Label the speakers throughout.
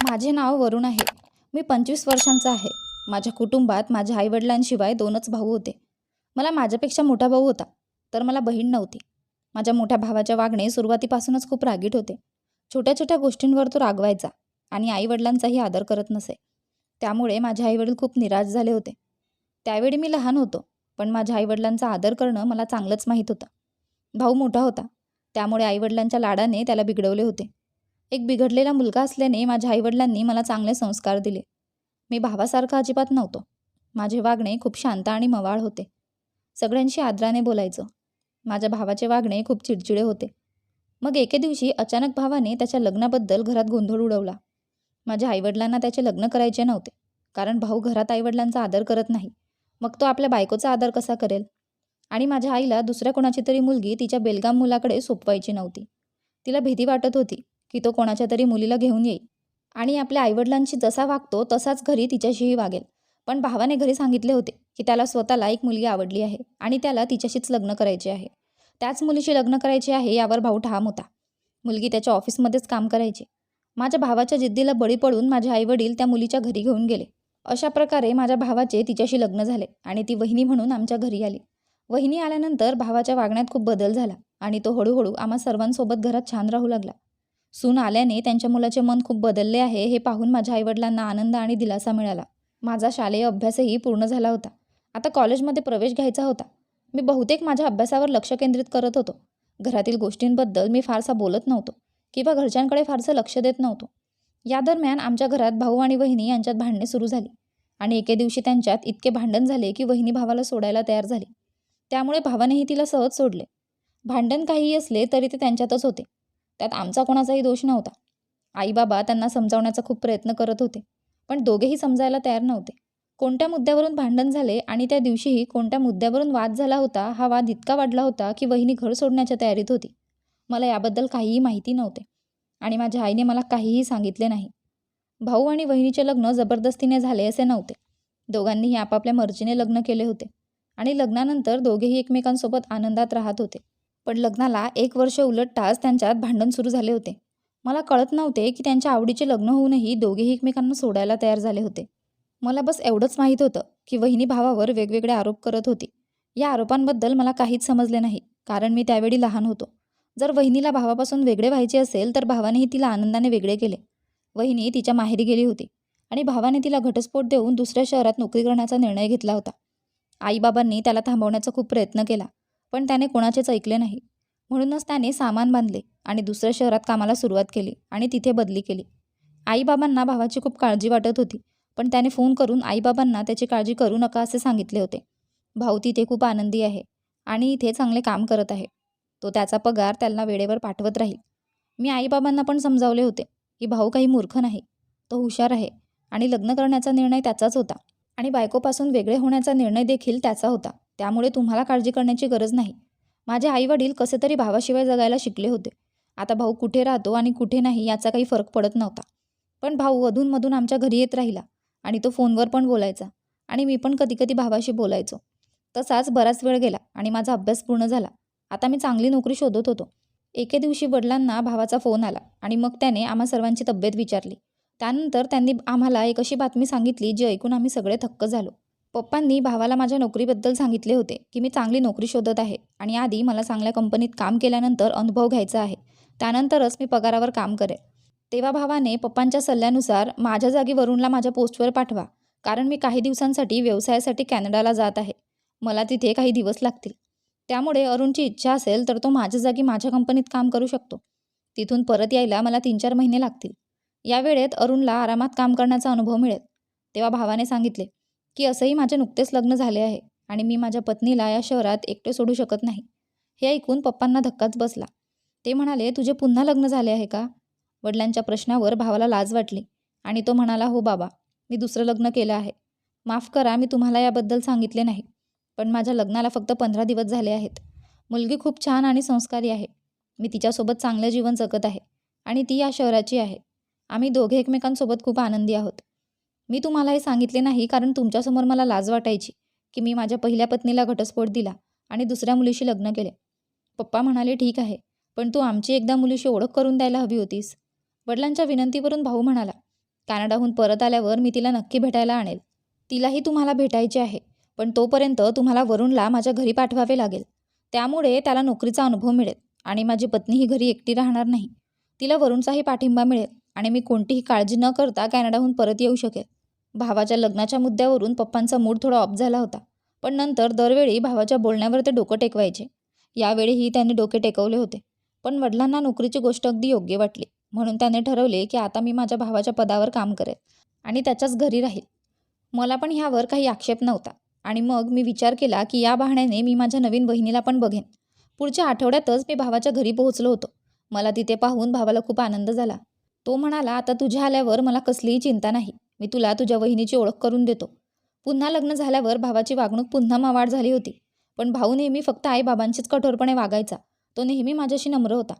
Speaker 1: माझे नाव वरुण आहे. मी पंचवीस वर्षांचा आहे. माझ्या कुटुंबात माझ्या आईवडिलांशिवाय दोनच भाऊ होते. मला माझ्यापेक्षा मोठा भाऊ होता तर मला बहीण नव्हती. माझ्या मोठ्या भावाच्या वागणे सुरुवातीपासूनच खूप रागीट होते. छोट्या छोट्या गोष्टींवर तो रागवायचा आणि आईवडिलांचाही आदर करत नसे. त्यामुळे माझे आईवडील खूप निराश झाले होते. त्यावेळी मी लहान होतो पण माझ्या आईवडिलांचा आदर करणं मला चांगलंच माहीत होतं. भाऊ मोठा होता त्यामुळे आईवडिलांच्या लाडाने त्याला बिघडवले होते. एक बिघडलेला मुलगा असल्याने माझ्या आईवडिलांनी मला चांगले संस्कार दिले. मी भावासारखा अजिबात नव्हतो. माझे वागणे खूप शांत आणि मवाळ होते. सगळ्यांशी आदराने बोलायचं. माझ्या भावाचे वागणे खूप चिडचिडे होते. मग एके दिवशी अचानक भावाने त्याच्या लग्नाबद्दल घरात गोंधळ उडवला. माझ्या आईवडिलांना त्याचे लग्न करायचे नव्हते. कारण भाऊ घरात आईवडिलांचा आदर करत नाही. मग तो आपल्या बायकोचा आदर कसा करेल? आणि माझ्या आईला दुसऱ्या कोणाची तरी मुलगी तिच्या बेलगाम मुलाकडे सोपवायची नव्हती. तिला भीती वाटत होती. की तो कोणाच्या तरी मुलीला घेऊन येईल. आणि आपल्या आईवडिलांशी जसा वागतो तसाच घरी तिच्याशीही वागेल. पण भावाने घरी सांगितले होते की त्याला स्वतःला एक मुलगी आवडली आहे आणि त्याला तिच्याशीच लग्न करायचे आहे. त्याच मुलीशी लग्न करायचे आहे यावर भाऊ ठाम होता. मुलगी त्याच्या ऑफिसमध्येच काम करायची. माझ्या भावाच्या जिद्दीला बळी पडून माझे आईवडील त्या मुलीच्या घरी घेऊन गेले. अशा प्रकारे माझ्या भावाचे तिच्याशी लग्न झाले आणि ती वहिनी म्हणून आमच्या घरी आली. वहिनी आल्यानंतर भावाच्या वागण्यात खूप बदल झाला आणि तो हळूहळू आम्हा सर्वांसोबत घरात छान राहू लागला. सून आल्याने त्यांच्या मुलाचे मन खूप बदलले आहे हे पाहून माझ्या आईवडिलांना आनंद आणि दिलासा मिळाला. माझा शालेय अभ्यासही पूर्ण झाला होता. आता कॉलेजमध्ये प्रवेश घ्यायचा होता. मी बहुतेक माझ्या अभ्यासावर लक्ष केंद्रित करत होतो. घरातील गोष्टींबद्दल मी फारसा बोलत नव्हतो किंवा घरच्यांकडे फारसं लक्ष देत नव्हतो. या दरम्यान आमच्या घरात भाऊ आणि वहिनी यांच्यात भांडणे सुरू झाली आणि एके दिवशी त्यांच्यात इतके भांडण झाले की वहिनी भावाला सोडायला तयार झाली. त्यामुळे भावानेही तिला सहज सोडले. भांडण काहीही असले तरी ते त्यांच्यातच होते. त्यात आमचा कोणाचाही दोष नव्हता. आई बाबा त्यांना समजावण्याचा खूप प्रयत्न करत होते पण दोघेही समजायला तयार नव्हते. कोणत्या मुद्द्यावरून भांडण झाले आणि त्या दिवशीही कोणत्या मुद्द्यावरून वाद झाला होता हा वाद इतका वाढला होता की वहिनी घर सोडण्याच्या तयारीत होती. मला याबद्दल काहीही माहिती नव्हते आणि माझ्या आईने मला काहीही सांगितले नाही. भाऊ आणि वहिनीचे लग्न जबरदस्तीने झाले असे नव्हते. दोघांनीही आपापल्या मर्जीने लग्न केले होते आणि लग्नानंतर दोघेही एकमेकांसोबत आनंदात राहत होते. पण लग्नाला एक वर्ष उलटताच त्यांच्यात भांडण सुरू झाले होते. मला कळत नव्हते की त्यांच्या आवडीचे लग्न होऊनही दोघेही एकमेकांना सोडायला तयार झाले होते. मला बस एवढंच माहीत होतं की वहिनी भावावर वेगवेगळे आरोप करत होती. या आरोपांबद्दल मला काहीच समजले नाही कारण मी त्यावेळी लहान होतो. जर वहिनीला भावापासून वेगळे व्हायचे असेल तर भावानेही तिला आनंदाने वेगळे केले. वहिनी तिच्या माहेरी गेली होती आणि भावाने तिला घटस्फोट देऊन दुसऱ्या शहरात नोकरी करण्याचा निर्णय घेतला होता. आईबाबांनी त्याला थांबवण्याचा खूप प्रयत्न केला. पण त्याने कोणाचेच ऐकले नाही. म्हणूनच त्याने सामान बांधले आणि दुसऱ्या शहरात कामाला सुरुवात केली आणि तिथे बदली केली. आईबाबांना भावाची खूप काळजी वाटत होती पण त्याने फोन करून आईबाबांना त्याची काळजी करू नका असे सांगितले होते. भाऊ तिथे खूप आनंदी आहे आणि इथे चांगले काम करत आहे. तो त्याचा पगार त्यांना वेळेवर पाठवत राहील. मी आईबाबांना पण समजावले होते की भाऊ काही मूर्ख नाही. तो हुशार आहे आणि लग्न करण्याचा निर्णय त्याचाच होता आणि बायकोपासून वेगळे होण्याचा निर्णय देखील त्याचा होता. त्यामुळे तुम्हाला काळजी करण्याची गरज नाही. माझे आईवडील कसे तरी भावाशिवाय जगायला शिकले होते. आता भाऊ कुठे राहतो आणि कुठे नाही याचा काही फरक पडत नव्हता. पण भाऊ अधूनमधून आमच्या घरी येत राहिला आणि तो फोनवर पण बोलायचा आणि मी पण कधी कधी भावाशी बोलायचो. तसाच बराच वेळ गेला आणि माझा अभ्यास पूर्ण झाला. आता मी चांगली नोकरी शोधत होतो. एके दिवशी वडिलांना भावाचा फोन आला आणि मग त्याने आम्हा सर्वांची तब्येत विचारली. त्यानंतर त्यांनी आम्हाला एक अशी बातमी सांगितली जी ऐकून आम्ही सगळे थक्क झालो. पप्पांनी भावाला माझ्या नोकरीबद्दल सांगितले होते की मी चांगली नोकरी शोधत आहे आणि आधी मला चांगल्या कंपनीत काम केल्यानंतर अनुभव घ्यायचा आहे. त्यानंतरच मी पगारावर काम करेल तेव्हा भावाने पप्पांच्या सल्ल्यानुसार माझ्या जागी वरुणला माझ्या पोस्टवर पाठवा कारण मी काही दिवसांसाठी व्यवसायासाठी कॅनडाला जात आहे. मला तिथे काही दिवस लागतील. त्यामुळे अरुणची इच्छा असेल तर तो माझ्या जागी माझ्या कंपनीत काम करू शकतो. तिथून परत यायला मला तीन चार महिने लागतील. या वेळेत अरुणला आरामात काम करण्याचा अनुभव मिळेल. तेव्हा भावाने सांगितले की असंही माझे नुकतेच लग्न झाले आहे आणि मी माझ्या पत्नीला या शहरात एकटे सोडू शकत नाही. हे ऐकून पप्पांना धक्काच बसला. ते म्हणाले तुझे पुन्हा लग्न झाले आहे का? वडिलांच्या प्रश्नावर भावाला लाज वाटली आणि तो म्हणाला हो बाबा मी दुसरं लग्न केलं आहे. माफ करा मी तुम्हाला याबद्दल सांगितले नाही पण माझ्या लग्नाला फक्त पंधरा दिवस झाले आहेत. मुलगी खूप छान आणि संस्कारी आहे. मी तिच्यासोबत चांगलं जीवन जगत आहे आणि ती या शहराची आहे. आम्ही दोघे एकमेकांसोबत खूप आनंदी आहोत. मी तुम्हाला हे सांगितले नाही कारण तुमच्यासमोर मला लाज वाटायची की मी माझ्या पहिल्या पत्नीला घटस्फोट दिला आणि दुसऱ्या मुलीशी लग्न केले. पप्पा म्हणाले ठीक आहे पण तू आमची एकदा मुलीशी ओळख करून द्यायला हवी होतीस. वडिलांच्या विनंतीवरून भाऊ म्हणाला कॅनडाहून परत आल्यावर मी तिला नक्की भेटायला आणेल. तिलाही तुम्हाला भेटायचे आहे पण तोपर्यंत तुम्हाला वरुणला माझ्या घरी पाठवावे लागेल. त्यामुळे त्याला नोकरीचा अनुभव मिळेल आणि माझी पत्नी ही घरी एकटी राहणार नाही. तिला वरुणचाही पाठिंबा मिळेल आणि मी कोणतीही काळजी न करता कॅनडाहून परत येऊ शकेल. भावाच्या लग्नाच्या मुद्द्यावरून पप्पांचा मूड थोडा ऑफ झाला होता. पण नंतर दरवेळी भावाच्या बोलण्यावर ते डोकं टेकवायचे. यावेळीही त्यांनी डोके टेकवले होते. पण वडिलांना नोकरीची गोष्ट अगदी योग्य वाटली. म्हणून त्याने ठरवले की आता मी माझ्या भावाच्या पदावर काम करेल आणि त्याच्याच घरी राहील. मला पण ह्यावर काही आक्षेप नव्हता आणि मग मी विचार केला की या बहाण्याने मी माझ्या नवीन बहिणीला पण बघेन. पुढच्या आठवड्यातच मी भावाच्या घरी पोहोचलो होतो. मला तिथे पाहून भावाला खूप आनंद झाला. तो म्हणाला आता तुझ्या आल्यावर मला कसलीही चिंता नाही. मी तुला तुझ्या वहिनीची ओळख करून देतो. पुन्हा लग्न झाल्यावर भावाची वागणूक पुन्हा मावाड झाली होती. पण भाऊ नेहमी फक्त आईबाबांचीच कठोरपणे वागायचा. तो नेहमी माझ्याशी नम्र होता.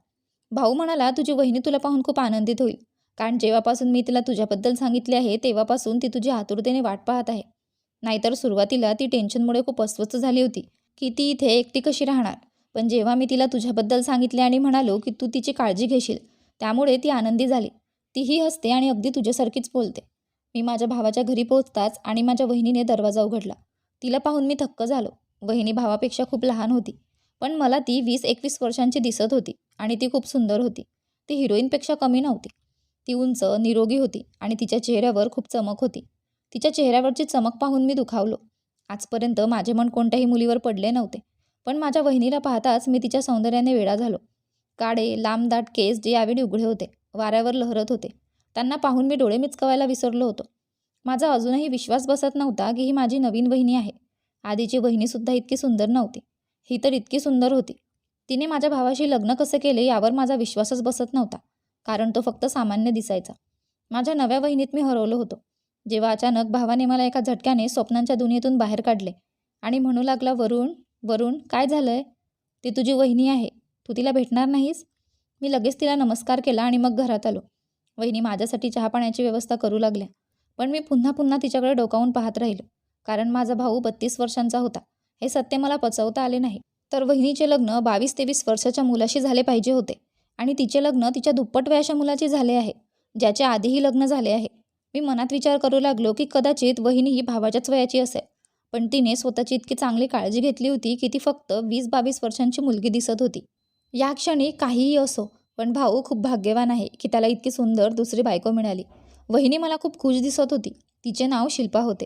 Speaker 1: भाऊ म्हणाला तुझी वहिनी तुला पाहून खूप आनंदित होईल. कारण जेव्हापासून मी तिला तुझ्याबद्दल सांगितले आहे तेव्हापासून ती तुझी आतुरतेने वाट पाहत आहे. नाहीतर सुरुवातीला ती टेन्शनमुळे खूप अस्वस्थ झाली होती की ती इथे एकटी कशी राहणार? पण जेव्हा मी तिला तुझ्याबद्दल सांगितले आणि म्हणालो की तू तिची काळजी घेशील त्यामुळे ती आनंदी झाली. तीही हसते आणि अगदी तुझ्यासारखीच बोलते. मी माझ्या भावाच्या घरी पोहोचताच आणि माझ्या वहिनीने दरवाजा उघडला. तिला पाहून मी थक्क झालो. वहिनी भावापेक्षा खूप लहान होती पण मला ती वीस एकवीस वर्षांची दिसत होती आणि ती खूप सुंदर होती. ती हिरोईनपेक्षा कमी नव्हती. ती उंच निरोगी होती आणि तिच्या चेहऱ्यावर खूप चमक होती. तिच्या चेहऱ्यावरची चमक पाहून मी दुखावलो. आजपर्यंत माझे मन कोणत्याही मुलीवर पडले नव्हते पण माझ्या वहिनीला पाहताच मी तिच्या सौंदर्याने वेडा झालो. काळे लांबदाट केस जे यावेळी उघडे होते वाऱ्यावर लहरत होते. त्यांना पाहून मी डोळे मिचकवायला विसरलो होतो. माझा अजूनही विश्वास बसत नव्हता की ही माझी नवीन बहिणी आहे. आधीची वहिनीसुद्धा इतकी सुंदर नव्हती. ही तर इतकी सुंदर होती. तिने माझ्या भावाशी लग्न कसं केले यावर माझा विश्वासच बसत नव्हता कारण तो फक्त सामान्य दिसायचा. माझ्या नव्या वहिनीत मी हरवलो होतो. जेव्हा अचानक भावाने मला एका झटक्याने स्वप्नांच्या दुनियेतून बाहेर काढले आणि म्हणू लागला वरुण वरुण काय झालंय? ती तुझी वहिनी आहे. तू तिला भेटणार नाहीस? मी लगेच तिला नमस्कार केला आणि मग घरात आलो. वहिनी माझ्यासाठी चहा पाण्याची व्यवस्था करू लागल्या. पण मी पुन्हा पुन्हा तिच्याकडे डोकावून पाहत राहिलो. कारण माझा भाऊ बत्तीस वर्षांचा होता. हे सत्य मला पचवता आले नाही. तर वहिनीचे लग्न बावीस तेवीस वर्षाच्या मुलाशी झाले पाहिजे होते. आणि तिचे लग्न तिच्या दुप्पट वयाच्या मुलाचे झाले आहे. ज्याच्या आधीही लग्न झाले आहे. मी मनात विचार करू लागलो की कदाचित वहिनी ही भावाच्याच वयाची असेल. पण तिने स्वतःची इतकी चांगली काळजी घेतली होती की ती फक्त वीस बावीस वर्षांची मुलगी दिसत होती. या क्षणी काहीही असो पण भाऊ खूप भाग्यवान आहे की त्याला इतकी सुंदर दुसरी बायको मिळाली. वहिनी मला खूप खुश दिसत होती. तिचे नाव शिल्पा होते.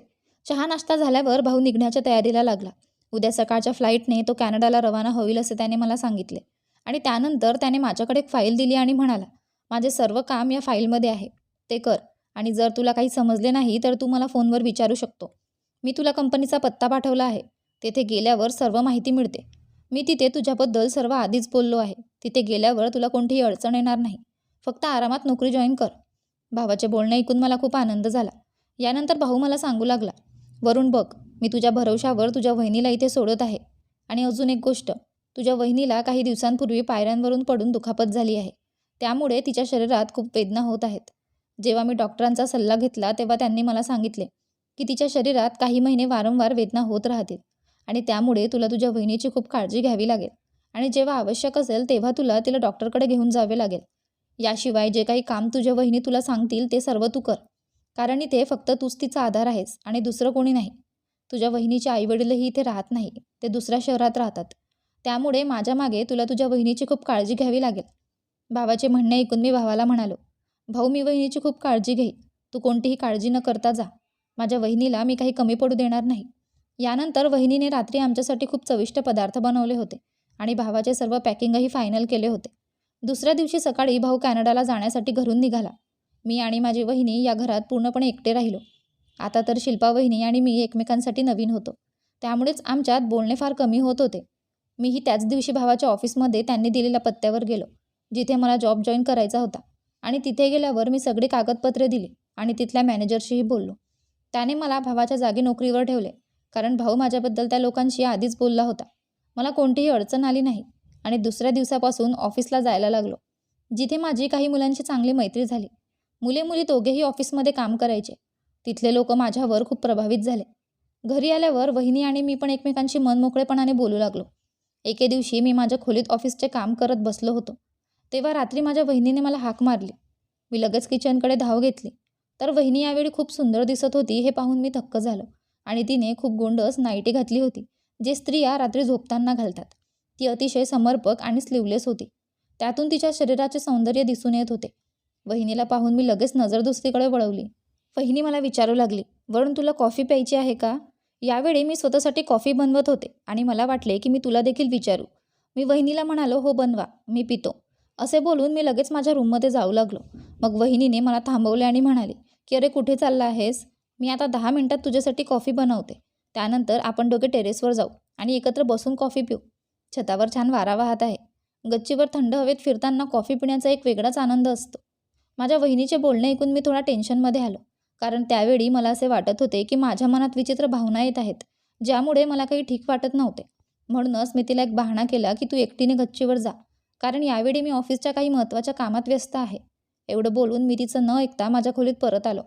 Speaker 1: चहा नाश्ता झाल्यावर भाऊ निघण्याच्या तयारीला लागला. उद्या सकाळच्या फ्लाईटने तो कॅनडाला रवाना होईल असे त्याने मला सांगितले. आणि त्यानंतर त्याने माझ्याकडे एक फाईल दिली आणि म्हणाला माझे सर्व काम या फाईलमध्ये आहे. ते कर. आणि जर तुला काही समजले नाही तर तू मला फोनवर विचारू शकतो. मी तुला कंपनीचा पत्ता पाठवला आहे. तेथे गेल्यावर सर्व माहिती मिळते. मी तिथे तुझ्याबद्दल सर्व आधीच बोललो आहे. तिथे गेल्यावर तुला कोणतीही अडचण येणार नाही. फक्त आरामात नोकरी जॉईन कर. भावाचे बोलणे ऐकून मला खूप आनंद झाला. यानंतर भाऊ मला सांगू लागला वरून बघ मी तुझ्या भरवशावर तुझ्या वहिनीला इथे सोडत आहे. आणि अजून एक गोष्ट तुझ्या वहिनीला काही दिवसांपूर्वी पायऱ्यांवरून पडून दुखापत झाली आहे. त्यामुळे तिच्या शरीरात खूप वेदना होत आहेत. जेव्हा मी डॉक्टरांचा सल्ला घेतला तेव्हा त्यांनी मला सांगितले की तिच्या शरीरात काही महिने वारंवार वेदना होत राहतील. आणि त्यामुळे तुला तुझ्या वहिनीची खूप काळजी घ्यावी लागेल. आणि जेव्हा आवश्यक असेल तेव्हा तुला तिला डॉक्टरकडे घेऊन जावे लागेल. याशिवाय जे काही काम तुझ्या वहिनी तुला सांगतील ते सर्व तू कर. कारण इथे फक्त तूच तिचा आधार आहेस आणि दुसरं कोणी नाही. तुझ्या वहिनीचे आईवडीलही इथे राहत नाही. ते दुसऱ्या शहरात राहतात. त्यामुळे माझ्या मागे तुला तुझ्या वहिनीची खूप काळजी घ्यावी लागेल. भावाचे म्हणणे ऐकून मी भावाला म्हणालो भाऊ मी वहिनीची खूप काळजी घेईन. तू कोणतीही काळजी न करता जा. माझ्या वहिनीला मी काही कमी पडू देणार नाही. यानंतर वहिनीने रात्री आमच्यासाठी खूप चविष्ट पदार्थ बनवले होते आणि भावाचे सर्व पॅकिंगही फायनल केले होते. दुसऱ्या दिवशी सकाळी भाऊ कॅनडाला जाण्यासाठी घरून निघाला. मी आणि माझी वहिनी या घरात पूर्णपणे एकटे राहिलो. आता तर शिल्पा वहिनी आणि मी एकमेकांसाठी नवीन होतो. त्यामुळेच आमच्यात बोलणे फार कमी होत होते. मीही त्याच दिवशी भावाच्या ऑफिसमध्ये त्यांनी दिलेल्या पत्त्यावर गेलो जिथे मला जॉब जॉईन करायचा होता. आणि तिथे गेल्यावर मी सगळी कागदपत्रे दिली आणि तिथल्या मॅनेजरशीही बोललो. त्याने मला भावाच्या जागी नोकरीवर ठेवले. कारण भाऊ माझ्याबद्दल त्या लोकांशी आधीच बोलला होता. मला कोणतीही अडचण आली नाही आणि दुसऱ्या दिवसापासून ऑफिसला जायला लागलो. जिथे माझी काही मुलांची चांगली मैत्री झाली. मुले मुली दोघेही ऑफिसमध्ये काम करायचे. तिथले लोक माझ्यावर खूप प्रभावित झाले. घरी आल्यावर वहिनी आणि मी पण एकमेकांशी मनमोकळेपणाने बोलू लागलो. एके दिवशी मी माझ्या खोलीत ऑफिसचे काम करत बसलो होतो. तेव्हा रात्री माझ्या वहिनीने मला हाक मारली. मी लगेच किचनकडे धाव घेतली. तर वहिनी यावेळी खूप सुंदर दिसत होती हे पाहून मी थक्क झालो. आणि तिने खूप गोंडस नाईटी घातली होती जे स्त्रिया रात्री झोपताना घालतात. ती अतिशय समर्पक आणि स्लीवलेस होती. त्यातून तिच्या शरीराचे सौंदर्य दिसून येत होते. वहिनीला पाहून मी लगेच नजर दुसरीकडे वळवली. वहिनी मला विचारू लागली वरून तुला कॉफी प्यायची आहे का? यावेळी मी स्वतःसाठी कॉफी बनवत होते आणि मला वाटले की मी तुला देखील विचारू. मी वहिनीला म्हणालो हो बनवा मी पितो. असे बोलून मी लगेच माझ्या रूममध्ये जाऊ लागलो. मग वहिनीने मला थांबवले आणि म्हणाले की अरे कुठे चालला आहेस? मी आता दहा मिनटात तुझ्यासाठी कॉफी बनवते. त्यानंतर आपण दोघे टेरेसवर जाऊ आणि एकत्र बसून कॉफी पिऊ. छतावर छान वारा वाहत आहे. गच्चीवर थंड हवेत फिरताना कॉफी पिण्याचा एक वेगळाच आनंद असतो. माझ्या वहिनीचे बोलणे ऐकून मी थोडा टेन्शनमध्ये आलो. कारण त्यावेळी मला असे वाटत होते की माझ्या मनात विचित्र भावना येत आहेत ज्यामुळे मला काही ठीक वाटत नव्हते. म्हणूनच मी तिला एक बहाणा केला की तू एकटीने गच्चीवर जा. कारण यावेळी मी ऑफिसच्या काही महत्त्वाच्या कामात व्यस्त आहे. एवढं बोलून मी तिचं न ऐकता माझ्या खोलीत परत आलो.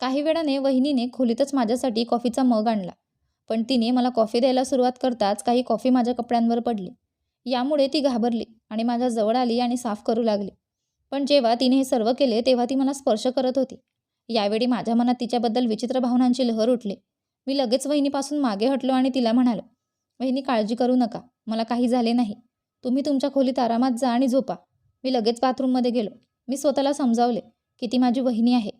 Speaker 1: काही वेळाने वहिनीने खोलीतच माझ्यासाठी कॉफीचा मग आणला. पण तिने मला कॉफी द्यायला सुरुवात करताच काही कॉफी माझ्या कपड्यांवर पडली. यामुळे ती घाबरली आणि माझ्या जवळ आली आणि साफ करू लागली. पण जेव्हा तिने हे सर्व केले तेव्हा ती मला स्पर्श करत होती. यावेळी माझ्या मनात तिच्याबद्दल विचित्र भावनांची लहर उठली. मी लगेच वहिनीपासून मागे हटलो आणि तिला म्हणालो वहिनी काळजी करू नका. मला काही झाले नाही. तुम्ही तुमच्या खोलीत आरामात जा आणि झोपा. मी लगेच बाथरूममध्ये गेलो. मी स्वतःला समजावले की ती माझी वहिनी आहे.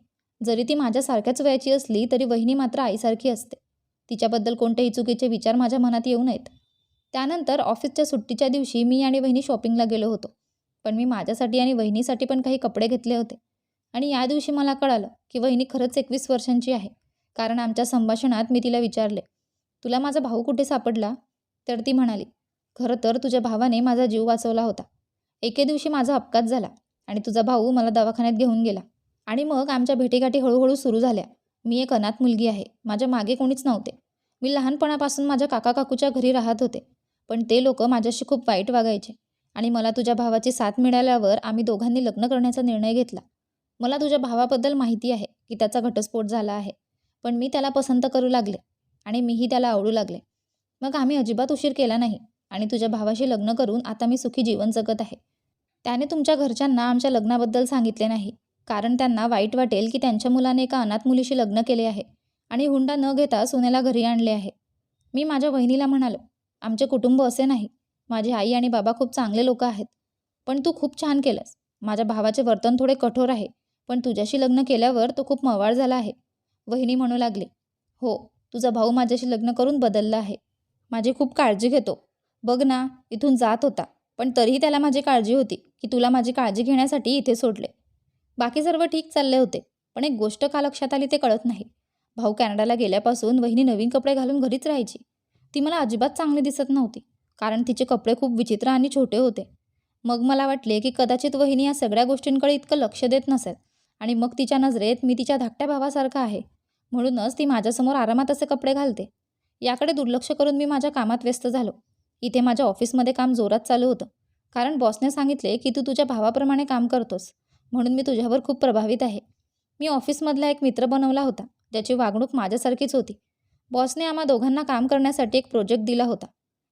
Speaker 1: जरी ती माझ्यासारख्याच वयाची असली तरी वहिनी मात्र आईसारखी असते. तिच्याबद्दल कोणतेही चुकीचे विचार माझ्या मनात येऊ नयेत. त्यानंतर ऑफिसच्या सुट्टीच्या दिवशी मी आणि वहिनी शॉपिंगला गेलो होतो. पण मी माझ्यासाठी आणि वहिनीसाठी पण काही कपडे घेतले होते. आणि या दिवशी मला कळालं की वहिनी खरंच एकवीस वर्षांची आहे. कारण आमच्या संभाषणात मी तिला विचारले तुला माझा भाऊ कुठे सापडला? तर ती म्हणाली खरं तर तुझ्या भावाने माझा जीव वाचवला होता. एके दिवशी माझा अपघात झाला आणि तुझा भाऊ मला दवाखान्यात घेऊन गेला. आणि मग आमच्या भेटीगाठी हळूहळू सुरू झाल्या. मी एक अनाथ मुलगी आहे. माझ्या मागे कोणीच नव्हते. मी लहानपणापासून माझ्या काका काकूच्या घरी राहत होते. पण ते लोक माझ्याशी खूप वाईट वागायचे आणि मला तुझ्या भावाची साथ मिळाल्यावर आम्ही दोघांनी लग्न करण्याचा निर्णय घेतला. मला तुझ्या भावाबद्दल माहिती आहे की त्याचा घटस्फोट झाला आहे. पण मी त्याला पसंत करू लागले आणि मीही त्याला आवडू लागले. मग आम्ही अजिबात उशीर केला नाही आणि तुझ्या भावाशी लग्न करून आता मी सुखी जीवन जगत आहे. त्याने तुमच्या घरच्यांना आमच्या लग्नाबद्दल सांगितले नाही. कारण त्यांना वाईट वाटेल की त्यांच्या मुलाने एका अनाथ मुलीशी लग्न केले आहे आणि हुंडा न घेता सुनेला घरी आणले आहे. मी माझ्या वहिनीला म्हणालो आमचे कुटुंब असे नाही. माझी आई आणि बाबा खूप चांगले लोक आहेत. पण तू खूप छान केलंस. माझ्या भावाचे वर्तन थोडे कठोर आहे पण तुझ्याशी लग्न केल्यावर तो खूप मवाळ झाला आहे. वहिनी म्हणू लागली हो तुझा भाऊ माझ्याशी लग्न करून बदलला आहे. माझी खूप काळजी घेतो. बघ ना इथून जात होता पण तरीही त्याला माझी काळजी होती की तुला माझी काळजी घेण्यासाठी इथे सोडले. बाकी सर्व ठीक चालले होते पण एक गोष्ट का लक्षात आली ते कळत नाही. भाऊ कॅनडाला गेल्यापासून वहिनी नवीन कपडे घालून घरीच राहायची. ती मला अजिबात चांगली दिसत नव्हती कारण तिचे कपडे खूप विचित्र आणि छोटे होते. मग मला वाटले की कदाचित वहिनी या सगळ्या गोष्टींकडे इतकं लक्ष देत नसेल आणि मग तिच्या नजरेत मी तिच्या धाकट्या भावासारखा आहे म्हणूनच ती माझ्यासमोर आरामात असे कपडे घालते. याकडे दुर्लक्ष करून मी माझ्या कामात व्यस्त झालो. इथे माझ्या ऑफिसमध्ये काम जोरात चालू होतं कारण बॉसने सांगितले की तू तुझ्या भावाप्रमाणे काम करतोस. म्हणून मी तुझ्यावर खूप प्रभावित आहे. मी ऑफिसमधला एक मित्र बनवला होता ज्याची वागणूक माझ्यासारखीच होती. बॉसने आम्हा दोघांना काम करण्यासाठी एक प्रोजेक्ट दिला होता.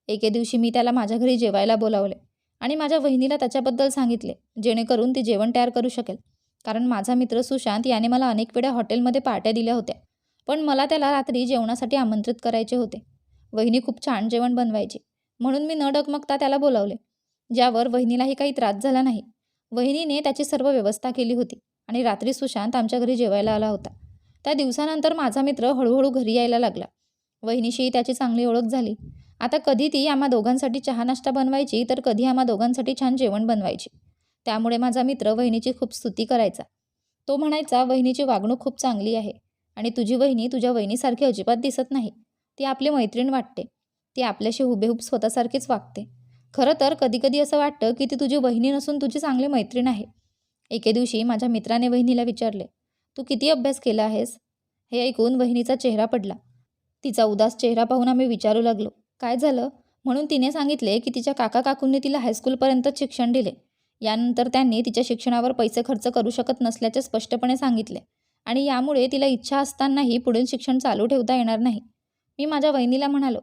Speaker 1: एके दिवशी मी त्याला माझ्या घरी जेवायला बोलावले आणि माझ्या वहिनीला त्याच्याबद्दल सांगितले जेणेकरून ती जेवण तयार करू शकेल. कारण माझा मित्र सुशांत याने मला अनेक वेळा हॉटेलमध्ये पार्ट्या दिल्या होत्या पण मला त्याला रात्री जेवणासाठी आमंत्रित करायचे होते. वहिनी खूप छान जेवण बनवायची म्हणून मी न डगमगता त्याला बोलावले ज्यावर वहिनीलाही काही त्रास झाला नाही. वहिनीने त्याची सर्व व्यवस्था केली होती आणि रात्री सुशांत आमच्या घरी जेवायला आला होता. त्या दिवसानंतर माझा मित्र हळूहळू घरी यायला लागला. वहिनीशी त्याची चांगली ओळख झाली. आता कधी ती आम्हा दोघांसाठी चहा नाश्ता बनवायची तर कधी आम्हा दोघांसाठी छान जेवण बनवायची. त्यामुळे माझा मित्र वहिनीची खूप स्तुती करायचा. तो म्हणायचा वहिनीची वागणूक खूप चांगली आहे आणि तुझी वहिनी तुझ्या वहिनीसारखी अजिबात दिसत नाही. ती आपली मैत्रीण वाटते. ती आपल्याशी हुबेहूब स्वतःसारखीच वागते. खरं तर कधीकधी असं वाटतं की ती तुझी बहिणी नसून तुझी चांगली मैत्रीण आहे. एके दिवशी माझ्या मित्राने बहिणीला विचारले तू किती अभ्यास केला आहेस? हे ऐकून बहिणीचा चेहरा पडला. तिचा उदास चेहरा पाहून आम्ही विचारू लागलो काय झालं? म्हणून तिने सांगितले की तिच्या काका काकूंनी तिला हायस्कूलपर्यंतच शिक्षण दिले. यानंतर त्यांनी तिच्या शिक्षणावर पैसे खर्च करू शकत नसल्याचे स्पष्टपणे सांगितले आणि यामुळे तिला इच्छा असतानाही पुढील शिक्षण चालू ठेवता येणार नाही. मी माझ्या वहिनीला म्हणालो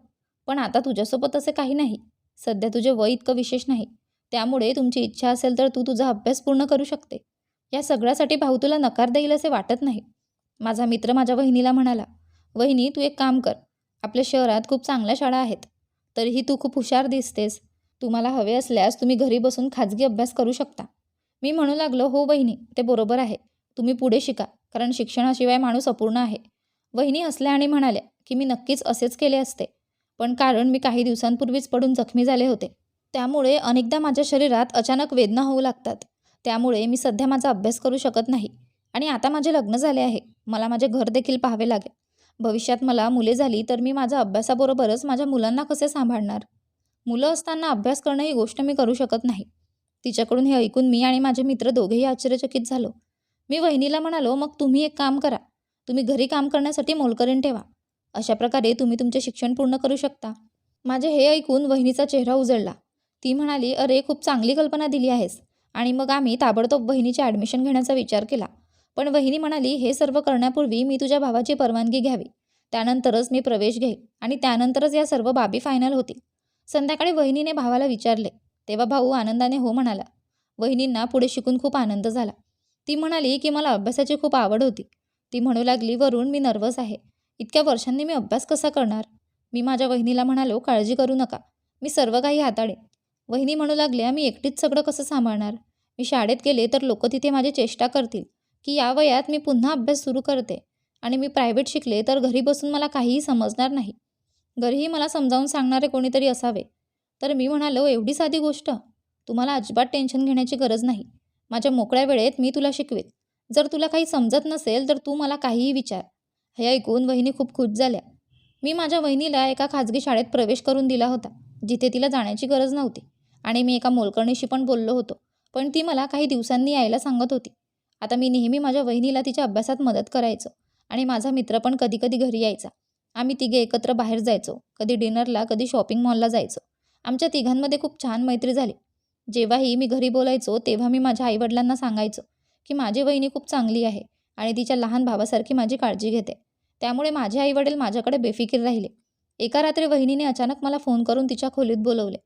Speaker 1: पण आता तुझ्यासोबत असे काही नाही. सध्या तुझे वय इतकं विशेष नाही. त्यामुळे तुमची इच्छा असेल तर तू तुझा अभ्यास पूर्ण करू शकते. या सगळ्यासाठी भाऊ तुला नकार देईल असे वाटत नाही. माझा मित्र माझ्या वहिनीला म्हणाला वहिनी तू एक काम कर. आपल्या शहरात खूप चांगल्या शाळा आहेत. तरीही तू खूप हुशार दिसतेस. तुम्हाला हवे असल्यास तुम्ही घरी बसून खाजगी अभ्यास करू शकता. मी म्हणू लागलो हो वहिनी ते बरोबर आहे. तुम्ही पुढे शिका कारण शिक्षणाशिवाय माणूस अपूर्ण आहे. वहिनी हसल्या आणि म्हणाल्या की मी नक्कीच असेच केले असते. पण कारण मी काही दिवसांपूर्वीच पडून जखमी झाले होते. त्यामुळे अनेकदा माझ्या शरीरात अचानक वेदना होऊ लागतात. त्यामुळे मी सध्या माझा अभ्यास करू शकत नाही. आणि आता माझे लग्न झाले आहे. मला माझे घर देखील पाहावे लागेल. भविष्यात मला मुले झाली तर मी माझ्या अभ्यासाबरोबरच माझ्या मुलांना कसे सांभाळणार? मुलं असताना अभ्यास करणं ही गोष्ट मी करू शकत नाही. तिच्याकडून हे ऐकून मी आणि माझे मित्र दोघेही आश्चर्यचकित झालो. मी वहिनीला म्हणालो मग तुम्ही एक काम करा. तुम्ही घरी काम करण्यासाठी मोलकरीण ठेवा. अशा प्रकारे तुम्ही तुमचे शिक्षण पूर्ण करू शकता. माझे हे ऐकून वहिनीचा चेहरा उजळला. ती म्हणाली अरे खूप चांगली कल्पना दिली आहेस. आणि मग आम्ही ताबडतोब बहिणीचे ॲडमिशन घेण्याचा विचार केला. पण वहिनी म्हणाली हे सर्व करण्यापूर्वी मी तुझ्या भावाची परवानगी घ्यावी. त्यानंतरच मी प्रवेश घेईल आणि त्यानंतरच या सर्व बाबी फायनल होतील. संध्याकाळी वहिनीने भावाला विचारले. तेव्हा भाऊ आनंदाने हो म्हणाला. वहिनींना पुढे शिकून खूप आनंद झाला. ती म्हणाली की मला अभ्यासाची खूप आवड होती. ती म्हणू लागली वरून मी नर्वस आहे. इतक्या वर्षांनी मी अभ्यास कसा करणार? मी माझ्या वहिनीला म्हणालो काळजी करू नका. मी सर्व काही हाताळेन. वहिनी म्हणू लागल्या मी एकटीच सगळं कसं सांभाळणार? मी शाळेत गेले तर लोक तिथे माझी चेष्टा करतील. की या वयात मी पुन्हा अभ्यास सुरू करते. आणि मी प्रायव्हेट शिकले तर घरी बसून मला काहीही समजणार नाही. घरीही मला समजावून सांगणारे कोणीतरी असावे. तर मी म्हणालो एवढी साधी गोष्ट? तुम्हाला अजिबात टेन्शन घेण्याची गरज नाही. माझ्या मोकळ्या वेळेत मी तुला शिकवेन. जर तुला काही समजत नसेल तर तू मला काहीही विचार. हे ऐकून वहिनी खूप खुश झाल्या. मी माझ्या वहिनीला एका खाजगी शाळेत प्रवेश करून दिला होता जिथे तिला जाण्याची गरज नव्हती आणि मी एका मोलकर्णीशी पण बोललो होतो पण ती मला काही दिवसांनी यायला सांगत होती. आता मी नेहमी माझ्या वहिनीला तिच्या अभ्यासात मदत करायचो आणि माझा मित्र पण कधी कधी घरी यायचा. आम्ही तिघे एकत्र बाहेर जायचो कधी डिनरला कधी शॉपिंग मॉलला जायचो. आमच्या तिघांमध्ये खूप छान मैत्री झाली. जेव्हाही मी घरी बोलायचो तेव्हा मी माझ्या आईवडिलांना सांगायचो की माझी वहिनी खूप चांगली आहे. आणि तिच्या लहान भावासारखी माझी काळजी घेते. त्यामुळे माझे आईवडील माझ्याकडे बेफिकीर राहिले. एका रात्री वहिनीने अचानक मला फोन करून तिच्या खोलीत बोलवले.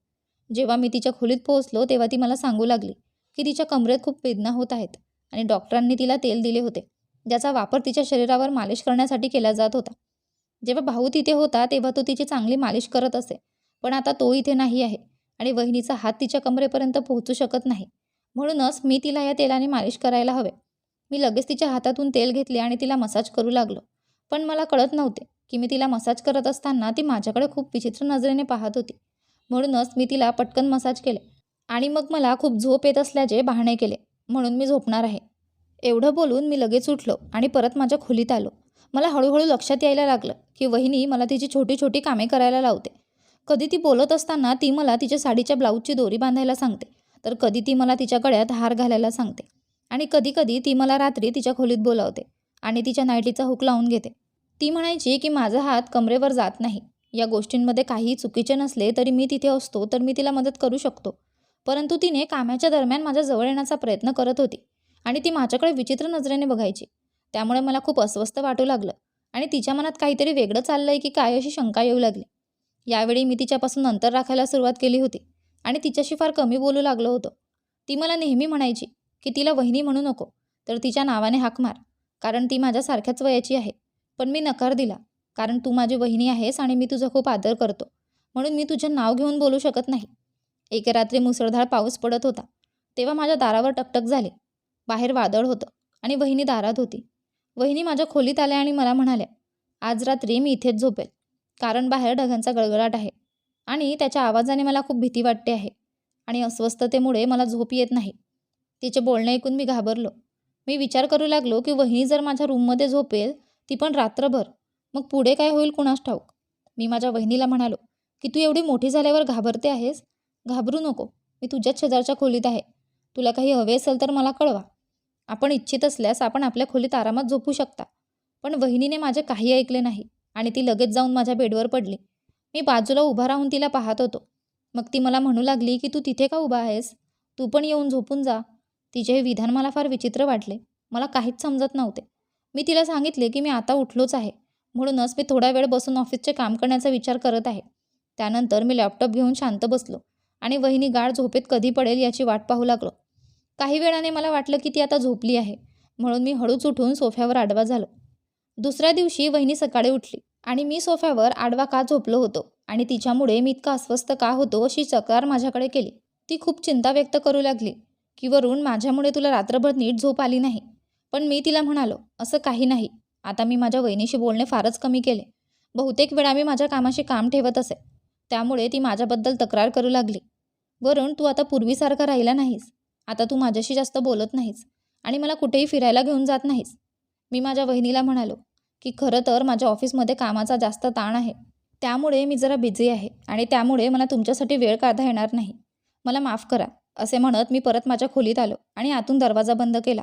Speaker 1: जेव्हा मी तिच्या खोलीत पोहोचलो तेव्हा ती मला सांगू लागली की तिच्या कमरेत खूप वेदना होत आहेत आणि डॉक्टरांनी तिला तेल दिले होते ज्याचा वापर तिच्या शरीरावर मालिश करण्यासाठी केला जात होता. जेव्हा भाऊ तिथे होता तेव्हा तो तिची चांगली मालिश करत असे पण आता तो इथे नाही आहे आणि वहिनीचा हात तिच्या कमरेपर्यंत पोहोचू शकत नाही. म्हणूनच मी तिला या तेलाने मालिश करायला हवे. मी लगेच तिच्या हातातून तेल घेतले आणि तिला मसाज करू लागलो. पण मला कळत नव्हते की मी तिला मसाज करत असताना ती माझ्याकडे खूप विचित्र नजरेने पाहत होती. म्हणूनच मी तिला पटकन मसाज केले आणि मग मला खूप झोप येत असल्याचे बहाणे केले. म्हणून मी झोपणार आहे. एवढं बोलून मी लगेच उठलो आणि परत माझ्या खोलीत आलो. मला हळूहळू लक्षात यायला लागलं की वहिनी मला तिची छोटी छोटी कामे करायला लावते. कधी ती बोलत असताना ती मला तिच्या साडीच्या ब्लाऊजची दोरी बांधायला सांगते. तर कधी ती मला तिच्या गळ्यात हार घालायला सांगते. आणि कधीकधी ती मला रात्री तिच्या खोलीत बोलावते आणि तिच्या नाईटीचा हुक लावून घेते. ती म्हणायची की माझा हात कमरेवर जात नाही. या गोष्टींमध्ये काही चुकीचे नसले तरी मी तिथे असतो तर मी तिला मदत करू शकतो. परंतु तिने कामाच्या दरम्यान माझ्या जवळ येण्याचा प्रयत्न करत होती आणि ती माझ्याकडे विचित्र नजरेने बघायची. त्यामुळे मला खूप अस्वस्थ वाटू लागलं आणि तिच्या मनात काहीतरी वेगळं चाललं आहे की काय अशी शंका येऊ लागली. यावेळी मी तिच्यापासून अंतर राखायला सुरुवात केली होती आणि तिच्याशी फार कमी बोलू लागलो होतो. ती मला नेहमी म्हणायची की तिला वहिनी म्हणू नको तर तिच्या नावाने हाक मार कारण ती माझ्यासारख्याच वयाची आहे. पण मी नकार दिला कारण तू माझी वहिनी आहेस आणि मी तुझा खूप आदर करतो. म्हणून मी तुझे नाव घेऊन बोलू शकत नाही. एके रात्री मुसळधार पाऊस पडत होता. तेव्हा माझ्या दारावर टकटक झाले. बाहेर वादळ होतं आणि वहिनी दारात होती. वहिनी माझ्या खोलीत आल्या आणि मला म्हणाल्या आज रात्री मी इथेच झोपेल कारण बाहेर ढगांचा गळगळाट आहे आणि त्याच्या आवाजाने मला खूप भीती वाटते आहे आणि अस्वस्थतेमुळे मला झोप येत नाही. तिचे बोलणे ऐकून मी घाबरलो. मी विचार करू लागलो की वहिनी जर माझ्या रूममध्ये झोपेल ती पण रात्रभर. मग पुढे काय होईल कुणास ठाऊक? मी माझ्या वहिनीला म्हणालो की तू एवढी मोठी झाल्यावर घाबरते आहेस? घाबरू नको. मी तुझ्याच शेजारच्या खोलीत आहे. तुला काही हवे असेल तर मला कळवा. आपण इच्छित असल्यास आपण आपल्या खोलीत आरामात झोपू शकता. पण वहिनीने माझे काही ऐकले नाही आणि ती लगेच जाऊन माझ्या बेडवर पडली. मी बाजूला उभा राहून तिला पाहत होतो. मग ती मला म्हणू लागली की तू तिथे का उभा आहेस? तू पण येऊन झोपून जा. तिचे हे विधान मला फार विचित्र वाटले. मला काहीच समजत नव्हते. मी तिला सांगितले की मी आता उठलोच आहे. म्हणूनच मी थोडा वेळ बसून ऑफिसचे काम करण्याचा विचार करत आहे. त्यानंतर मी लॅपटॉप घेऊन शांत बसलो आणि वहिनी गाढ झोपेत कधी पडेल याची वाट पाहू लागलो. काही वेळाने मला वाटलं की ती आता झोपली आहे. म्हणून मी हळूच उठून सोफ्यावर आडवा झालो. दुसऱ्या दिवशी वहिनी सकाळी उठली आणि मी सोफ्यावर आडवा का झोपलो होतो आणि तिच्यामुळे मी इतका अस्वस्थ का होतो अशी तक्रार माझ्याकडे केली. ती खूप चिंता व्यक्त करू लागली. की वरून माझ्यामुळे तुला रात्रभर नीट झोप आली नाही. पण मी तिला म्हणालो असं काही नाही. आता मी माझ्या वहिनीशी बोलणे फारच कमी केले. बहुतेक वेळा मी माझ्या कामाशी काम ठेवत असे. त्यामुळे ती माझ्याबद्दल तक्रार करू लागली. वरून तू आता पूर्वीसारखा राहिला नाहीस. आता तू माझ्याशी जास्त बोलत नाहीस. आणि मला कुठेही फिरायला घेऊन जात नाहीस. मी माझ्या वहिनीला म्हणालो की खरं तर माझ्या ऑफिसमध्ये कामाचा जास्त ताण आहे. त्यामुळे मी जरा बिझी आहे. आणि त्यामुळे मला तुमच्यासाठी वेळ काढता येणार नाही. मला माफ करा. असे म्हणत मी परत माझ्या खोलीत आलो आणि आतून दरवाजा बंद केला.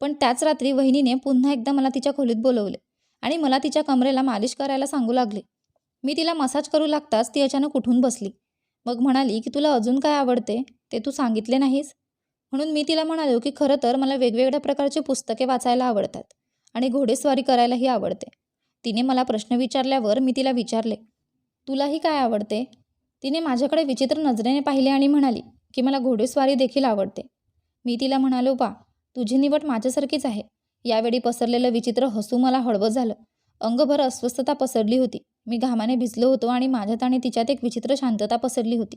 Speaker 1: पण त्याच रात्री वहिनीने पुन्हा एकदा मला तिच्या खोलीत बोलवले आणि मला तिच्या कमरेला मालिश करायला सांगू लागले. मी तिला मसाज करू लागताच ती अचानक उठून बसली. मग म्हणाली की तुला अजून काय आवडते? ते तू सांगितले नाहीस? म्हणून मी तिला म्हणालो की खरं तर मला वेगवेगळ्या प्रकारची पुस्तके वाचायला आवडतात आणि घोडेस्वारी करायलाही आवडते. तिने मला प्रश्न विचारल्यावर मी तिला विचारले तुलाही काय आवडते? तिने माझ्याकडे विचित्र नजरेने पाहिले आणि म्हणाली की मला घोडेस्वारी देखील आवडते. मी तिला म्हणालो बा तुझी निवड माझ्यासारखीच आहे. यावेळी पसरलेलं विचित्र हसू मला हळवं झालं. अंगभर अस्वस्थता पसरली होती. मी घामाने भिजलो होतो आणि माझ्यात आणि तिच्यात एक विचित्र शांतता पसरली होती.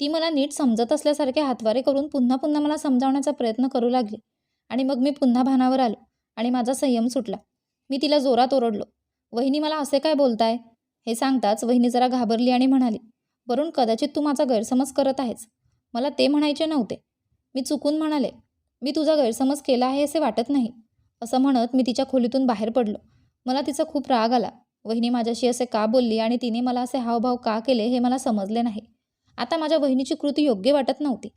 Speaker 1: ती मला नीट समजत असल्यासारखे हातवारे करून पुन्हा पुन्हा मला समजावण्याचा प्रयत्न करू लागली. आणि मग मी पुन्हा भानावर आलो आणि माझा संयम सुटला. मी तिला जोरात ओरडलो वहिनी मला असे काय बोलताय? हे सांगताच वहिनी जरा घाबरली आणि म्हणाली वरून कदाचित तू माझा गैरसमज करत आहेस. मला ते म्हणायचे नव्हते. मी चुकून म्हणाले मी तुझा गैरसमज केला आहे असे वाटत नाही. असं म्हणत मी तिच्या खोलीतून बाहेर पडलो. मला तिचा खूप राग आला. वहिनी माझ्याशी असे का बोलली आणि तिने मला असे हावभाव का केले हे मला समजले नाही. आता माझ्या वहिनीची कृती योग्य वाटत नव्हती.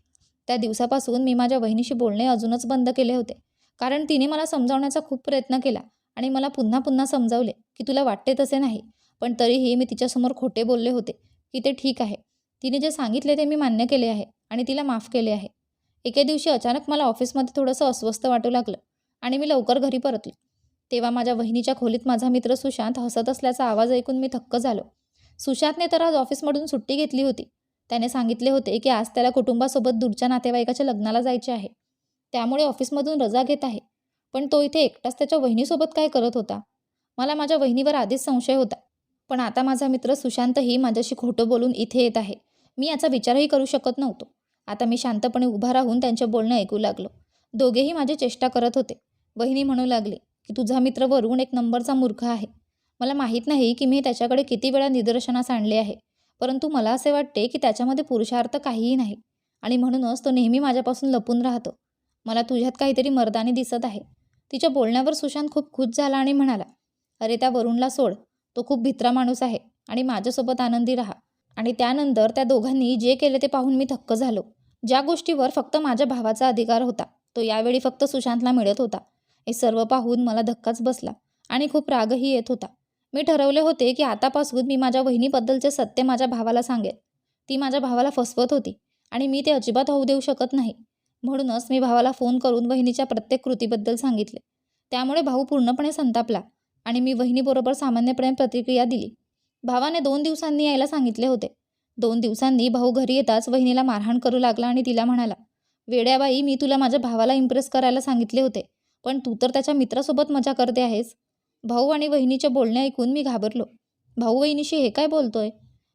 Speaker 1: त्या दिवसापासून मी माझ्या वहिनीशी बोलणे अजूनच बंद केले होते. कारण तिने मला समजावण्याचा खूप प्रयत्न केला आणि मला पुन्हा पुन्हा समजावले की तुला वाटते तसे नाही. पण तरीही मी तिच्यासमोर खोटे बोलले होते की ते ठीक आहे. तिने जे सांगितले ते मी मान्य केले आहे आणि तिला माफ केले आहे. एके दिवशी अचानक मला ऑफिसमध्ये थोडंसं अस्वस्थ वाटू लागलं आणि मी लवकर घरी परतलो. तेव्हा माझ्या वहिनीच्या खोलीत माझा मित्र सुशांत हसत असल्याचा आवाज ऐकून मी थक्क झालो. सुशांतने तर आज ऑफिसमधून सुट्टी घेतली होती. त्याने सांगितले होते की आज त्याला कुटुंबासोबत दूरच्या नातेवाईकाच्या लग्नाला जायचे आहे. त्यामुळे ऑफिसमधून रजा घेत आहे. पण तो इथे एकटाच त्याच्या वहिनीसोबत काय करत होता? मला माझ्या वहिनीवर आधीच संशय होता. पण आता माझा मित्र सुशांतही माझ्याशी खोटं बोलून इथे येत आहे. मी याचा विचारही करू शकत नव्हतो. आता मी शांतपणे उभा राहून त्यांचे बोलणं ऐकू लागलो. दोघेही माझी चेष्टा करत होते. बहिणी म्हणू लागली की तुझा मित्र वरून एक नंबरचा मूर्ख आहे. मला माहीत नाही की मी त्याच्याकडे किती वेळा निदर्शनास आणले आहे परंतु मला असे वाटते की त्याच्यामध्ये पुरुषार्थ काहीही नाही. आणि म्हणूनच तो नेहमी माझ्यापासून लपून राहतो. मला तुझ्यात काहीतरी मर्दानी दिसत आहे. तिच्या बोलण्यावर सुशांत खूप खुश झाला आणि म्हणाला अरे त्या वरुणला सोड. तो खूप भित्रा माणूस आहे आणि माझ्यासोबत आनंदी राहा. आणि त्यानंतर त्या दोघांनी जे केले ते पाहून मी थक्क झालो. ज्या गोष्टीवर फक्त माझ्या भावाचा अधिकार होता तो यावेळी फक्त सुशांतला मिळत होता. हे सर्व पाहून मला धक्काच बसला आणि खूप रागही येत होता. मी ठरवले होते की आतापासून मी माझ्या वहिनीबद्दलचे सत्य माझ्या भावाला सांगेल. ती माझ्या भावाला फसवत होती आणि मी ते अजिबात होऊ देऊ शकत नाही. म्हणूनच मी भावाला फोन करून वहिनीच्या प्रत्येक कृतीबद्दल सांगितले. त्यामुळे भाऊ पूर्णपणे संतापला आणि मी वहिनीबरोबर सामान्यपणे प्रतिक्रिया दिली. भावाने दोन दिवसांनी यायला सांगितले होते. दोन दिवसांनी भाऊ घरी येताच वहिनीला मारहाण करू लागला आणि तिला म्हणाला वेड्याबाई मी तुला माझ्या भावाला इम्प्रेस करायला सांगितले होते पण तू तर त्याच्या मित्रासोबत मजा करते आहेस. भाऊ आणि वहिनीचे बोलणे ऐकून मी घाबरलो. भाऊ वहिनीशी हे काय बोलतोय?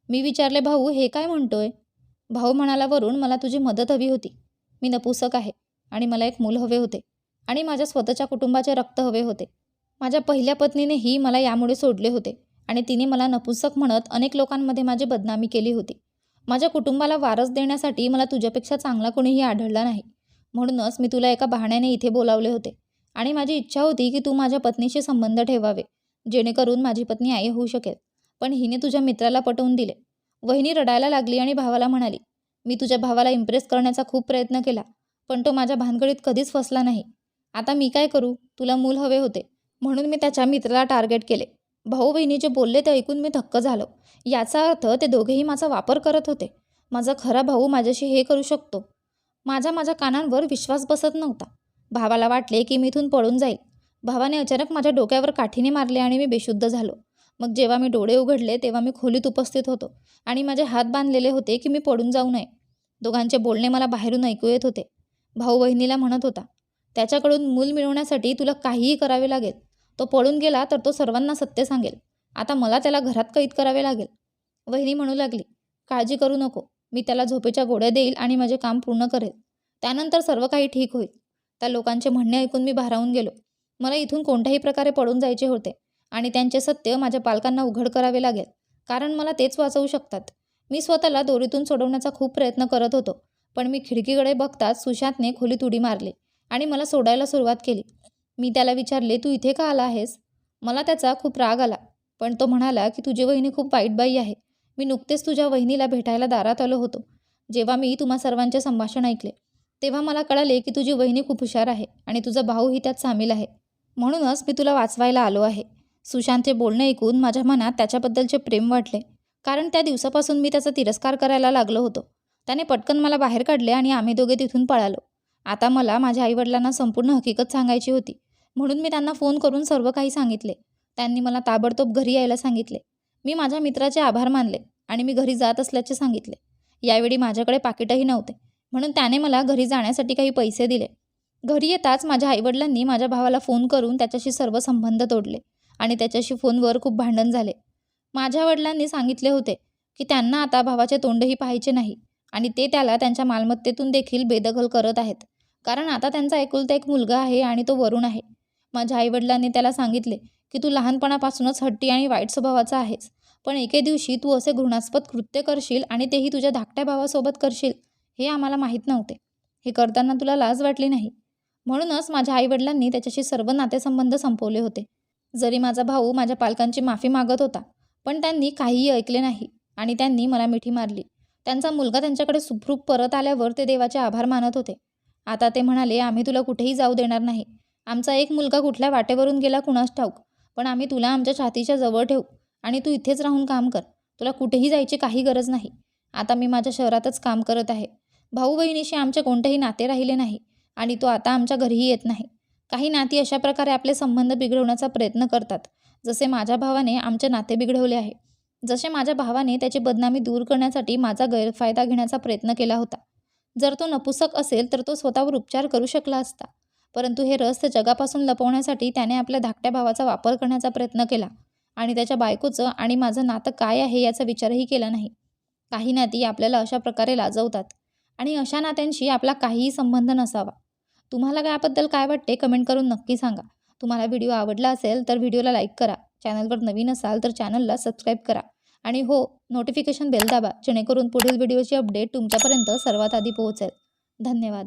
Speaker 1: मी विचारले भाऊ हे काय म्हणतोय? भाऊ म्हणाला वरून मला तुझी मदत हवी होती. मी नपुसक आहे आणि मला एक मूल हवे होते आणि माझ्या स्वतःच्या कुटुंबाचे रक्त हवे होते. माझ्या पहिल्या पत्नीनेही मला यामुळे सोडले होते. आणि तिने मला नपुसक म्हणत अनेक लोकांमध्ये माझी बदनामी केली होती. माझ्या कुटुंबाला वारस देण्यासाठी मला तुझ्यापेक्षा चांगला कोणीही आढळला नाही. म्हणूनच मी तुला एका बहाण्याने इथे बोलावले होते. आणि माझी इच्छा होती की तू माझ्या पत्नीशी संबंध ठेवावे जेणेकरून माझी पत्नी आई होऊ शकेल. पण हिने तुझ्या मित्राला पटवून दिले. वहिनी रडायला लागली आणि भावाला म्हणाली मी तुझ्या भावाला इम्प्रेस करण्याचा खूप प्रयत्न केला पण तो माझ्या भानगडीत कधीच फसला नाही. आता मी काय करू? तुला मूल हवे होते. म्हणून मी त्याच्या मित्राला टार्गेट केले. भाऊ बहिणी जे बोलले ते ऐकून मी थक्क झालो. याचा अर्थ ते दोघेही माझा वापर करत होते. माझा खरा भाऊ माझ्याशी हे करू शकतो. माझ्या माझ्या कानांवर विश्वास बसत नव्हता. भावाला वाटले की मी इथून पळून जाईल. भावाने अचानक माझ्या डोक्यावर काठीने मारले आणि मी बेशुद्ध झालो. मग जेव्हा मी डोळे उघडले तेव्हा मी खोलीत उपस्थित होतो आणि माझे हात बांधलेले होते की मी पडून जाऊ नये. दोघांचे बोलणे मला बाहेरून ऐकू येत होते. भाऊ बहिणीला म्हणत होता त्याच्याकडून मूल मिळवण्यासाठी तुला काहीही करावे लागेल. तो पळून गेला तर तो सर्वांना सत्य सांगेल. आता मला त्याला घरात कैद करावे लागेल. वहिनी म्हणू लागली काळजी करू नको. मी त्याला झोपेच्या गोळ्या देईल आणि माझे काम पूर्ण करेल. त्यानंतर सर्व काही ठीक होईल. त्या लोकांचे म्हणणे ऐकून मी भारावून गेलो. मला इथून कोणत्याही प्रकारे पळून जायचे होते आणि त्यांचे सत्य माझ्या पालकांना उघड करावे लागेल. कारण मला तेच वाचवू शकतात. मी स्वतःला दोरीतून सोडवण्याचा खूप प्रयत्न करत होतो पण मी खिडकीकडे बघताच सुशांतने खोलीत उडी मारली आणि मला सोडायला सुरुवात केली. मी त्याला विचारले तू इथे का आला आहेस? मला त्याचा खूप राग आला पण तो म्हणाला की तुझी वहिनी खूप वाईट बाई आहे. मी नुकतेच तुझ्या वहिनीला भेटायला दारात आलो होतो. जेव्हा मी तुम्हा सर्वांचे संभाषण ऐकले तेव्हा मला कळाले की तुझी वहिनी खूप हुशार आहे आणि तुझा भाऊही त्यात सामील आहे. म्हणूनच मी तुला वाचवायला आलो आहे. सुशांतचे बोलणे ऐकून माझ्या मनात त्याच्याबद्दलचे प्रेम वाटले कारण त्या दिवसापासून मी त्याचा तिरस्कार करायला लागलो होतो. त्याने पटकन मला बाहेर काढले आणि आम्ही दोघे तिथून पळालो. आता मला माझ्या आईवडिलांना संपूर्ण हकीकत सांगायची होती. म्हणून मी त्यांना फोन करून सर्व काही सांगितले. त्यांनी मला ताबडतोब घरी यायला सांगितले. मी माझ्या मित्राचे आभार मानले आणि मी घरी जात असल्याचे सांगितले. यावेळी माझ्याकडे पाकिटही नव्हते. म्हणून त्याने मला घरी जाण्यासाठी काही पैसे दिले. घरी येताच माझ्या आईवडिलांनी माझ्या भावाला फोन करून त्याच्याशी सर्व संबंध तोडले आणि त्याच्याशी फोनवर खूप भांडण झाले. माझ्या वडिलांनी सांगितले होते की त्यांना आता भावाचे तोंडही पाहायचे नाही आणि ते त्याला त्यांच्या मालमत्तेतून देखील बेदखल करत आहेत. कारण आता त्यांचा एकुलता एक मुलगा आहे आणि तो वरुण आहे. माझ्या आईवडिलांनी त्याला सांगितले की तू लहानपणापासूनच हट्टी आणि वाईट स्वभावाचा आहेस. पण एके दिवशी तू असे घृणास्पद कृत्य करशील आणि तेही तुझ्या धाकट्या भावासोबत करशील हे आम्हाला माहीत नव्हते. हे करताना तुला लाज वाटली नाही? म्हणूनच माझ्या आईवडिलांनी त्याच्याशी सर्व नातेसंबंध संपवले होते. जरी माझा भाऊ माझ्या पालकांची माफी मागत होता पण त्यांनी काहीही ऐकले नाही आणि त्यांनी मला मिठी मारली. त्यांचा मुलगा त्यांच्याकडे सुखरूप परत आल्यावर ते देवाचे आभार मानत होते. आता ते म्हणाले आम्ही तुला कुठेही जाऊ देणार नाही. आमचा एक मुलगा कुठल्या वाटेवरून गेला कुणास ठाऊक पण आम्ही तुला आमच्या छातीच्या जवळ ठेवू आणि तू इथेच राहून काम कर. तुला कुठेही जायची काही गरज नाही. आता मी माझ्या शहरातच काम करत आहे. भाऊ बहिणीशी आमचे कोणतेही नाते राहिले नाही आणि तो आता आमच्या घरीही येत नाही. काही नाती अशा प्रकारे आपले संबंध बिघडवण्याचा प्रयत्न करतात जसे माझ्या भावाने आमचे नाते बिघडवले आहे. जसे माझ्या भावाने त्याची बदनामी दूर करण्यासाठी माझा गैरफायदा घेण्याचा प्रयत्न केला होता. जर तो नपुसक असेल तर तो स्वतःवर उपचार करू शकला असता. परंतु हे रहस्य जगापासून लपवण्यासाठी त्याने आपल्या धाकट्या भावाचा वापर करण्याचा प्रयत्न केला. आणि त्याच्या बायकोचं आणि माझं नातं काय आहे याचा विचारही केला नाही. काही नाती आपल्याला अशा प्रकारे लाजवतात. आणि अशा नात्यांशी आपला काहीही संबंध नसावा. तुम्हाला याबद्दल काय वाटते कमेंट करून नक्की सांगा. तुम्हाला व्हिडिओ आवडला असेल तर व्हिडिओला लाईक करा. चॅनलवर नवीन असाल तर चॅनलला सबस्क्राईब करा. आणि हो नोटिफिकेशन बेल दाबा जेणेकरून पुढील व्हिडिओची अपडेट तुमच्यापर्यंत सर्वात आधी पोहोचेल. धन्यवाद.